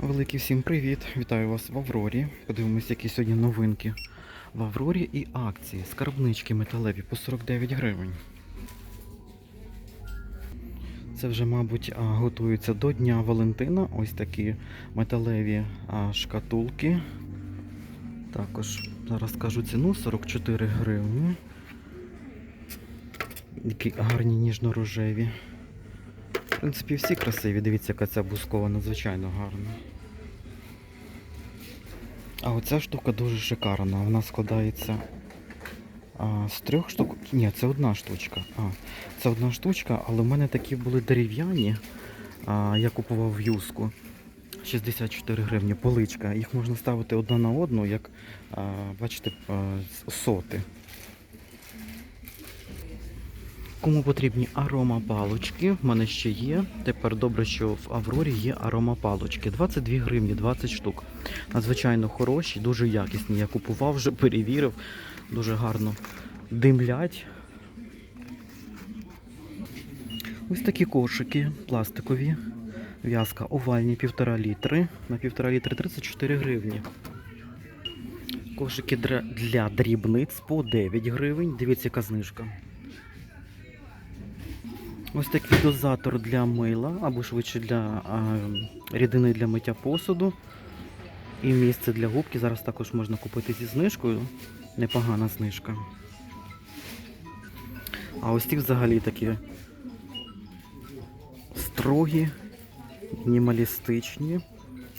Великий всім привіт! Вітаю вас в Аврорі. Подивимось, які сьогодні новинки в Аврорі і акції. Скарбнички металеві по 49 гривень. Це вже, мабуть, готуються до Дня Валентина. Ось такі металеві шкатулки. Також зараз скажу ціну 44 гривні. Які гарні ніжно-рожеві. Принципі, всі красиві. Дивіться, яка ця бускова надзвичайно гарна. А оця штука дуже шикарна. Вона складається а, з трьох штук. Ні, це одна штучка. А, це одна штучка, але в мене такі були дерев'яні. А, я купував в юску. 64 гривні, поличка. Їх можна ставити одна на одну, як а, бачите, соти. Кому потрібні аромапалочки, в мене ще є. Тепер добре, що в Аврорі є аромапалочки. 22 гривні, 20 штук. Надзвичайно хороші, дуже якісні. Я купував, вже перевірив. Дуже гарно димлять. Ось такі кошики пластикові. В'язка овальні 1,5 літри. На 1,5 літри 34 гривні. Кошики для дрібниць по 9 гривень. Дивіться, яка знижка. Ось такий дозатор для мила, або швидше для а, рідини для миття посуду. І місце для губки зараз також можна купити зі знижкою. Непогана знижка. А ось ті взагалі такі строгі, мінімалістичні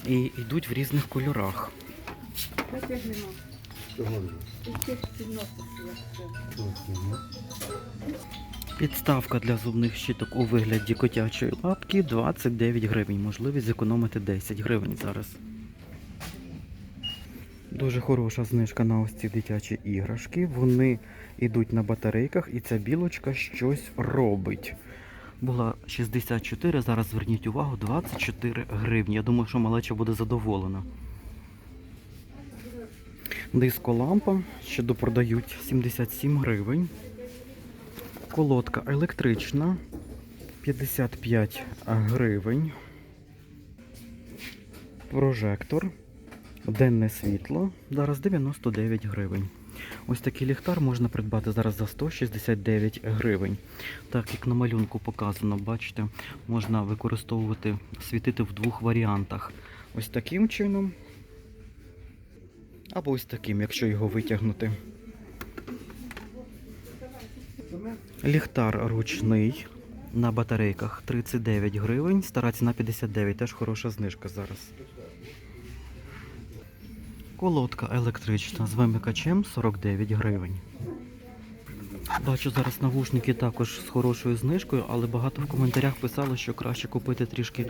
і йдуть в різних кольорах. Чого Підставка для зубних щіток у вигляді котячої лапки 29 гривень. Можливість зекономити 10 гривень зараз. Дуже хороша знижка на ось ці дитячі іграшки. Вони йдуть на батарейках і ця білочка щось робить. Була 64, зараз зверніть увагу, 24 гривні. Я думаю, що малеча буде задоволена. Дисколампа ще допродають 77 гривень. Колодка електрична 55 гривень. Прожектор. Денне світло. Зараз 99 гривень. Ось такий ліхтар можна придбати зараз за 169 гривень. Так як на малюнку показано, бачите, можна використовувати, світити в двох варіантах. Ось таким чином. Або ось таким, якщо його витягнути. Ліхтар ручний на батарейках 39 гривень, стара ціна 59, теж хороша знижка зараз. Колодка електрична з вимикачем 49 гривень. Бачу зараз навушники також з хорошою знижкою, але багато в коментарях писали, що краще купити трішки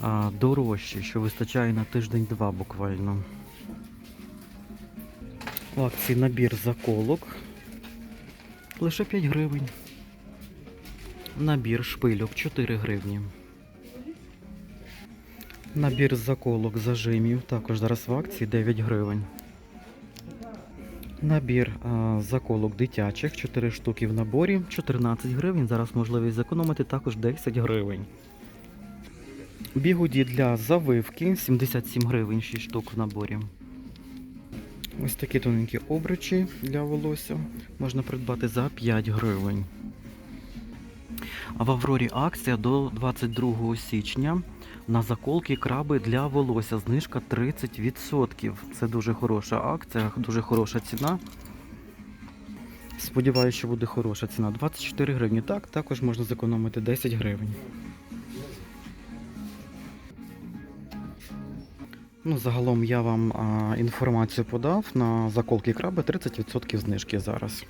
а, дорожче, що вистачає на тиждень-два буквально. В акції набір заколок лише 5 гривень. Набір шпильок 4 гривні. Набір заколок зажимів також зараз в акції 9 гривень. Набір а, заколок дитячих 4 штуки в наборі 14 гривень. Зараз можливість зекономити також 10 гривень. Бігуді для завивки 77 гривень 6 штук в наборі. Ось такі тоненькі обручі для волосся можна придбати за 5 гривень. А в Аврорі акція до 22 січня на заколки краби для волосся. Знижка 30%. Це дуже хороша акція, дуже хороша ціна. Сподіваюся, що буде хороша ціна. 24 гривні. Так, також можна зекономити 10 гривень. Ну, загалом я вам а, інформацію подав на заколки краби 30% знижки зараз.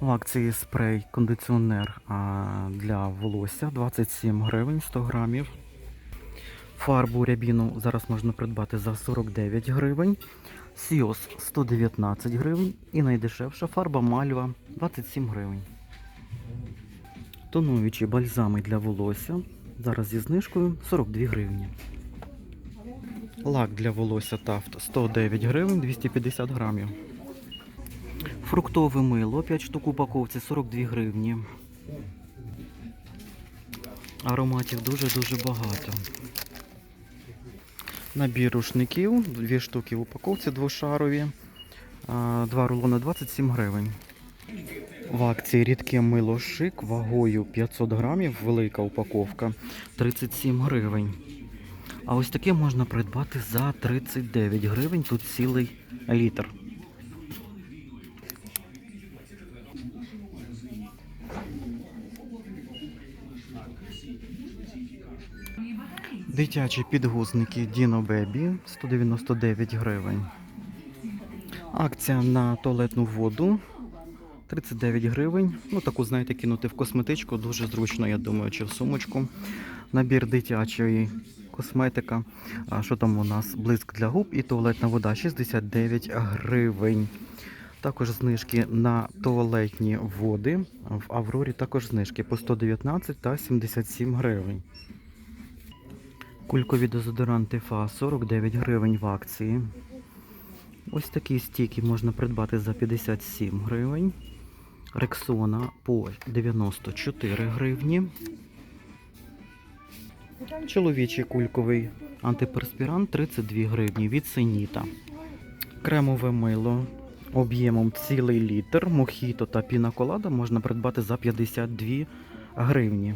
В акції спрей кондиціонер а, для волосся 27 гривень 100 грамів. Фарбу рябіну зараз можна придбати за 49 гривень. Сіос 119 гривень. І найдешевша фарба мальва 27 гривень. Тонуючі бальзами для волосся. Зараз зі знижкою 42 гривні. Лак для волосся Тафт 109 гривень 250 грамів. Фруктове мило 5 штук упаковці 42 гривні. Ароматів дуже-дуже багато. Набір рушників, дві штуки в упаковці двошарові. А, Два рулони 27 гривень. В акції рідке мило шик вагою 500 грамів, велика упаковка 37 гривень. А ось таке можна придбати за 39 гривень, тут цілий літр. Дитячі підгузники Dino Baby 199 гривень. Акція на туалетну воду 39 гривень. Ну, таку, знаєте, кинути в косметичку дуже зручно, я думаю, чи в сумочку. Набір дитячої косметика. А що там у нас? Блиск для губ і туалетна вода 69 гривень. Також знижки на туалетні води. В Аврорі також знижки по 119 та 77 гривень. Кулькові дезодоранти ФА 49 гривень в акції. Ось такі стіки можна придбати за 57 гривень. Рексона по 94 гривні. Чоловічий кульковий антиперспірант 32 гривні від Сеніта. Кремове мило об'ємом цілий літр, мохіто та пінаколада можна придбати за 52 гривні.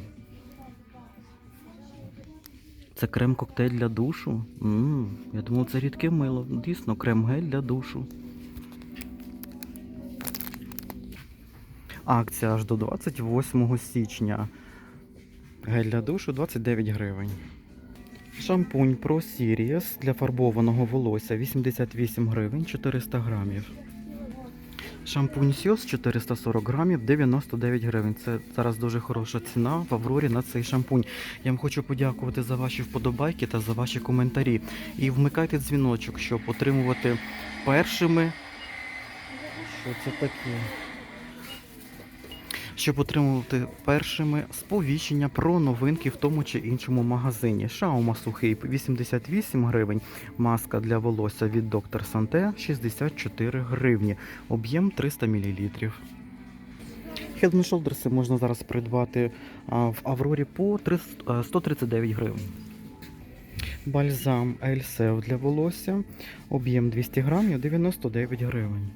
Це крем-коктейль для душу. м я думав, це рідке мило. Дійсно, крем-гель для душу. Акція аж до 28 січня. Гель для душу 29 гривень. Шампунь Pro Series для фарбованого волосся 88 гривень 400 грамів. Шампунь Сіос 440 грамів 99 гривень. Це зараз дуже хороша ціна в Аврорі на цей шампунь. Я вам хочу подякувати за ваші вподобайки та за ваші коментарі. І вмикайте дзвіночок, щоб отримувати першими. Що це таке? Щоб отримувати першими сповіщення про новинки в тому чи іншому магазині. Шаума сухий 88 гривень, маска для волосся від Доктор Санте 64 гривні, об'єм 300 мл. Head Shoulders можна зараз придбати в Аврорі по 139 гривень. Бальзам Ельсев для волосся, об'єм 200 грамів 99 гривень.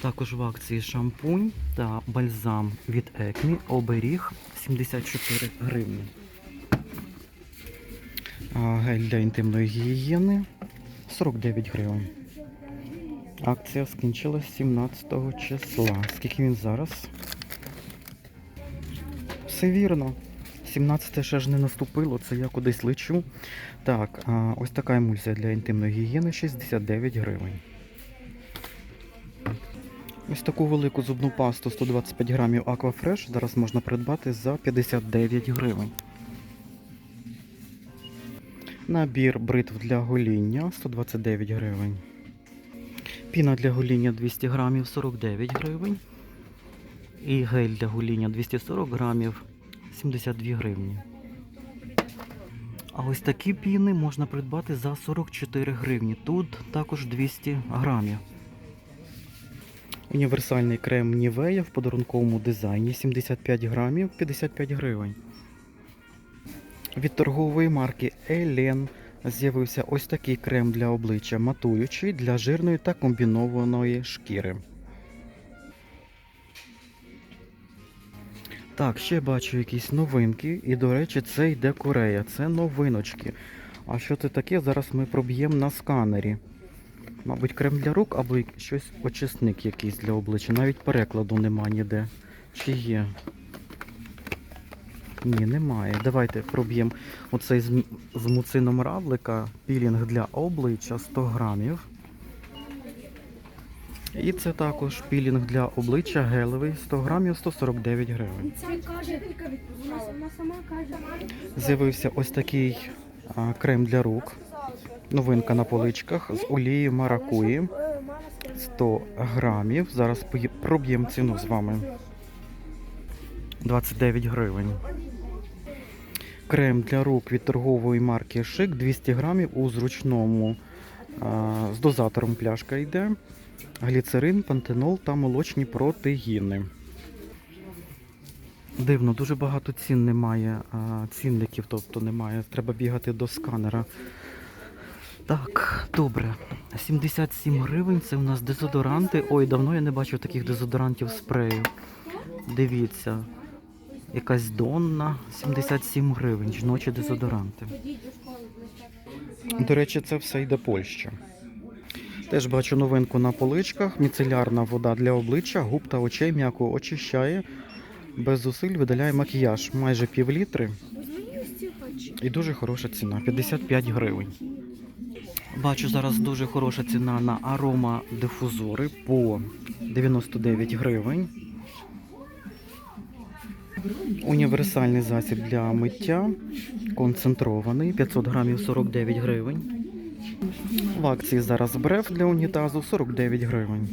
Також в акції шампунь та бальзам від Екмі оберіг 74 гривні. Гель для інтимної гігієни 49 гривень. Акція скінчилась 17 числа. Скільки він зараз? Все вірно. 17 ще ж не наступило, це я кудись лечу. Так, ось така емульсія для інтимної гігієни 69 гривень. Ось таку велику зубну пасту 125 грамів Aquafresh зараз можна придбати за 59 гривень. Набір бритв для гоління 129 гривень. Піна для гоління 200 грамів 49 гривень. І гель для гоління 240 грамів 72 гривні. А ось такі піни можна придбати за 44 гривні. Тут також 200 грамів. Універсальний крем Нівея в подарунковому дизайні 75 грамів 55 гривень. Від торгової марки Елен з'явився ось такий крем для обличчя матуючий для жирної та комбінованої шкіри. Так, ще бачу якісь новинки, і, до речі, це йде Корея, це новиночки. А що це таке? Зараз ми проб'ємо на сканері. Мабуть, крем для рук або щось очисник якийсь для обличчя. Навіть перекладу нема ніде. Чи є? Ні, немає. Давайте проб'ємо оцей з, муцином равлика, пілінг для обличчя 100 грамів. І це також пілінг для обличчя гелевий 100 грамів 149 гривень. З'явився ось такий а, крем для рук. Новинка на поличках з олією маракуї. 100 грамів. Зараз проб'ємо ціну з вами. 29 гривень. Крем для рук від торгової марки Шик 200 грамів у зручному з дозатором пляшка йде. Гліцерин, пантенол та молочні протеїни. Дивно, дуже багато цін немає, цінників, тобто немає. Треба бігати до сканера. Так, добре. 77 гривень це у нас дезодоранти. Ой, давно я не бачив таких дезодорантів спрею. Дивіться. Якась Донна, 77 гривень, жіночі дезодоранти. До речі, це все йде Польща. Теж бачу новинку на поличках. Міцелярна вода для обличчя, губ та очей м'яко очищає. Без зусиль видаляє макіяж. Майже пів літри. І дуже хороша ціна 55 гривень. Бачу зараз дуже хороша ціна на арома дифузори по 99 гривень. Універсальний засіб для миття концентрований 500 грамів 49 гривень. В акції зараз бреф для унітазу 49 гривень.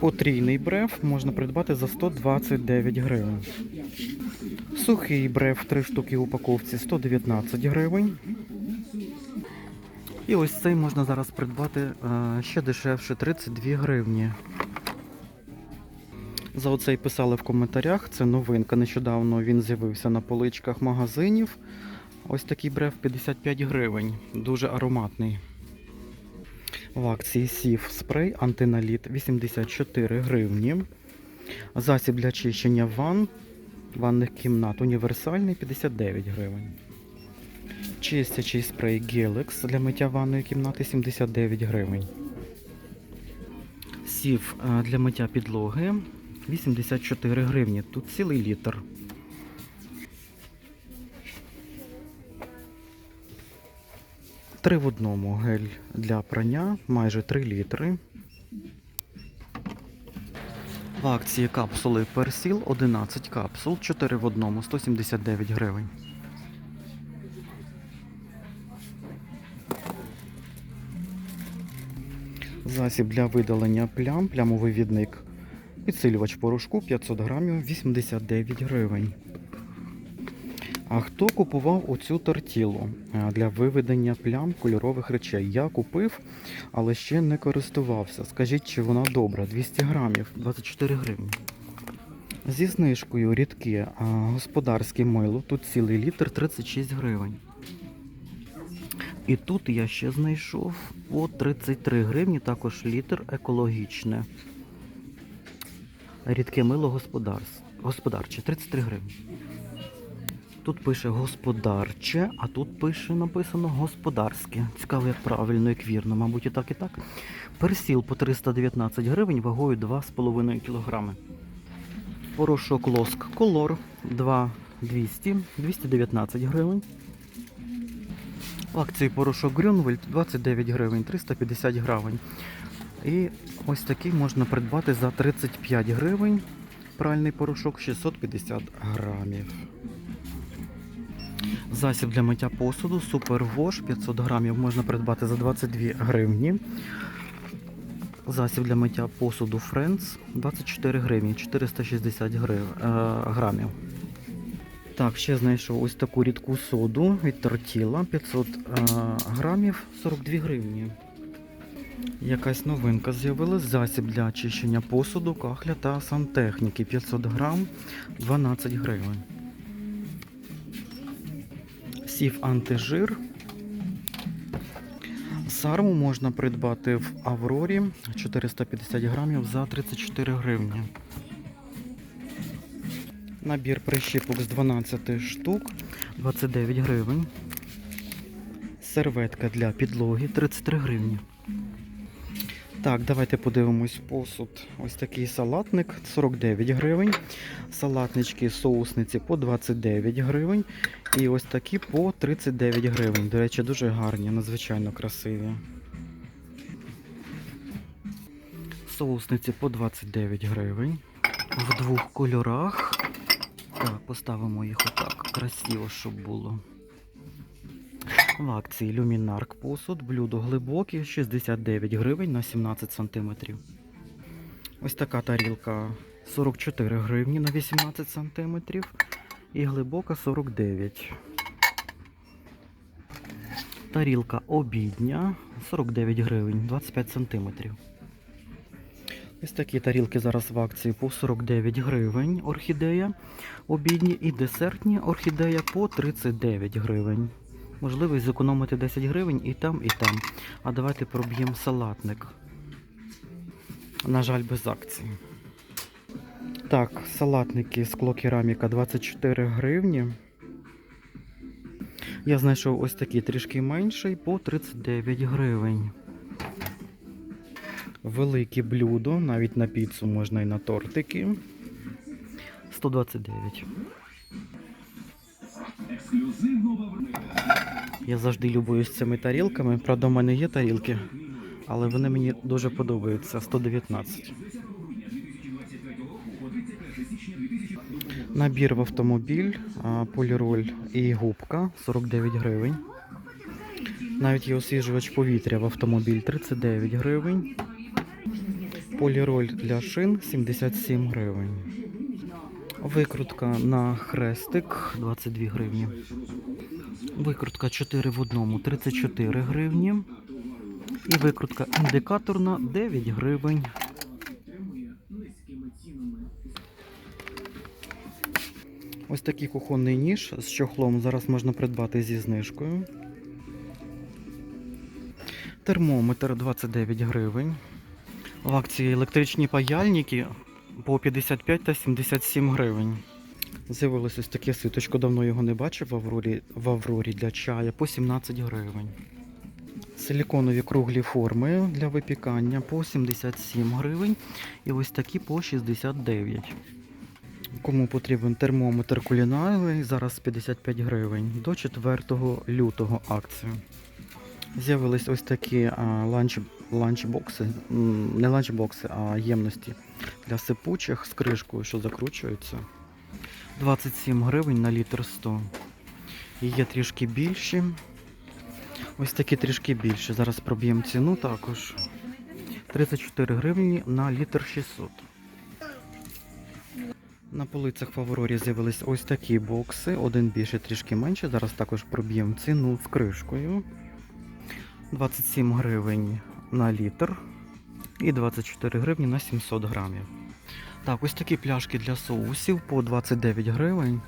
Потрійний бреф можна придбати за 129 гривень. Сухий бреф 3 штуки в упаковці 119 гривень. І ось цей можна зараз придбати е, ще дешевше 32 гривні. За оцей писали в коментарях. Це новинка. Нещодавно він з'явився на поличках магазинів. Ось такий бреф 55 гривень. Дуже ароматний. В акції сів спрей антиналіт 84 гривні. Засіб для чищення ванн ванних кімнат універсальний 59 гривень. Чистячий спрей Gelex для миття ванної кімнати 79 гривень. Сів е, для миття підлоги 84 гривні. Тут цілий літр. Три в одному гель для прання майже 3 літри. В акції капсули Персіл 11 капсул, 4 в одному, 179 гривень. Засіб для видалення плям, плямовивідник. Підсилювач порошку 500 грамів 89 гривень. А хто купував оцю тортілу для виведення плям кольорових речей? Я купив, але ще не користувався. Скажіть, чи вона добра? 200 грамів 24 гривні. Зі знижкою рідке господарське мило. Тут цілий літр 36 гривень. І тут я ще знайшов по 33 гривні, також літр екологічне. Рідке мило господарче 33 гривні. Тут пише господарче, а тут пише написано господарське. Цікаво, як правильно, як вірно, мабуть, і так, і так. Персіл по 319 гривень, вагою 2,5 кг. Порошок лоск колор 2,200, 219 гривень. Акції порошок Грюнвельд 29 гривень, 350 гривень. І ось такий можна придбати за 35 гривень. Пральний порошок 650 грамів. Засіб для миття посуду Wash 500 грамів можна придбати за 22 гривні. Засіб для миття посуду Friends 24 гривні, 460 грив, е, грамів. Так, ще знайшов ось таку рідку соду від Тортіла 500 е, грамів 42 гривні. Якась новинка з'явилась. Засіб для очищення посуду, кахля та сантехніки 500 грам 12 гривень. Сів антижир. Сарму можна придбати в Аврорі 450 грамів за 34 гривні. Набір прищіпок з 12 штук 29 гривень. Серветка для підлоги 33 гривні. Так, давайте подивимось посуд. Ось такий салатник 49 гривень. Салатнички соусниці по 29 гривень. І ось такі по 39 гривень. До речі, дуже гарні, надзвичайно красиві. Соусниці по 29 гривень. В двох кольорах. Так, поставимо їх отак. Красиво, щоб було. В акції люмінарк посуд, блюдо глибоке, 69 гривень на 17 сантиметрів. Ось така тарілка 44 гривні на 18 сантиметрів. І глибока 49. Тарілка обідня 49 гривень, 25 сантиметрів. Ось такі тарілки зараз в акції по 49 гривень орхідея обідні і десертні орхідея по 39 гривень. Можливість зекономити 10 гривень і там, і там. А давайте проб'ємо салатник. На жаль, без акції. Так, салатники скло кераміка 24 гривні. Я знайшов ось такий трішки менший по 39 гривень. Велике блюдо, навіть на піцу можна і на тортики. 129. Я завжди любуюсь цими тарілками. Правда, у мене є тарілки, але вони мені дуже подобаються. 119. Набір в автомобіль, поліроль і губка 49 гривень. Навіть є освіжувач повітря в автомобіль 39 гривень. Поліроль для шин 77 гривень. Викрутка на хрестик 22 гривні. Викрутка 4 в одному 34 гривні. І викрутка індикаторна 9 гривень. Ось такий кухонний ніж з чохлом зараз можна придбати зі знижкою. Термометр 29 гривень. В акції електричні паяльники по 55 та 77 гривень. З'явилось ось таке ситочко, давно його не бачив в Аврорі, в Аврорі для чая по 17 гривень. Силіконові круглі форми для випікання по 77 гривень. І ось такі по 69. Кому потрібен термометр кулінарний, зараз 55 гривень до 4 лютого акцію. З'явились ось такі ланч, ланчбокси, не ланчбокси, а ємності для сипучих з кришкою, що закручуються. 27 гривень на літр 100. І є трішки більші. Ось такі трішки більші. Зараз проб'ємо ціну також. 34 гривні на літр 600. На полицях в Аврорі з'явились ось такі бокси. Один більше, трішки менше. Зараз також проб'ємо ціну з кришкою. 27 гривень на літр і 24 гривні на 700 грамів. Так, ось такі пляшки для соусів по 29 гривень.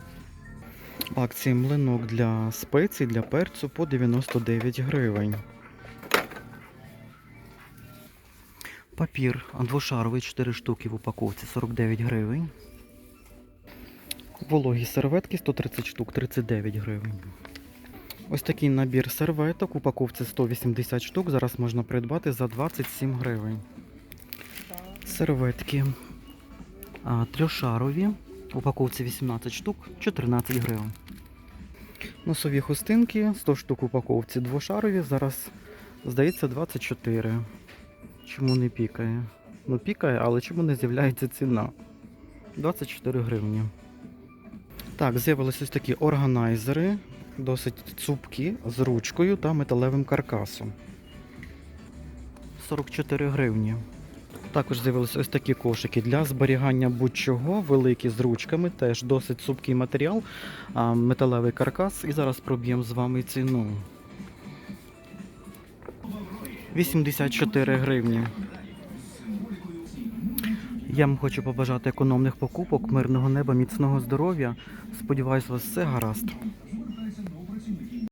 Акції млинок для спецій, для перцю по 99 гривень. Папір двошаровий 4 штуки в упаковці 49 гривень. Вологі серветки 130 штук 39 гривень. Ось такий набір серветок, упаковці 180 штук. Зараз можна придбати за 27 гривень. Серветки а, трьошарові, упаковці 18 штук, 14 гривень. Носові хустинки, 100 штук упаковці двошарові, зараз здається 24. Чому не пікає? Ну пікає, але чому не з'являється ціна? 24 гривні. Так, з'явились ось такі органайзери, досить цупкі, з ручкою та металевим каркасом. 44 гривні. Також з'явилися ось такі кошики для зберігання будь-чого, великі з ручками, теж досить цупкий матеріал, металевий каркас. І зараз проб'ємо з вами ціну. 84 гривні. Я вам хочу побажати економних покупок, мирного неба, міцного здоров'я. Сподіваюсь, у вас все гаразд.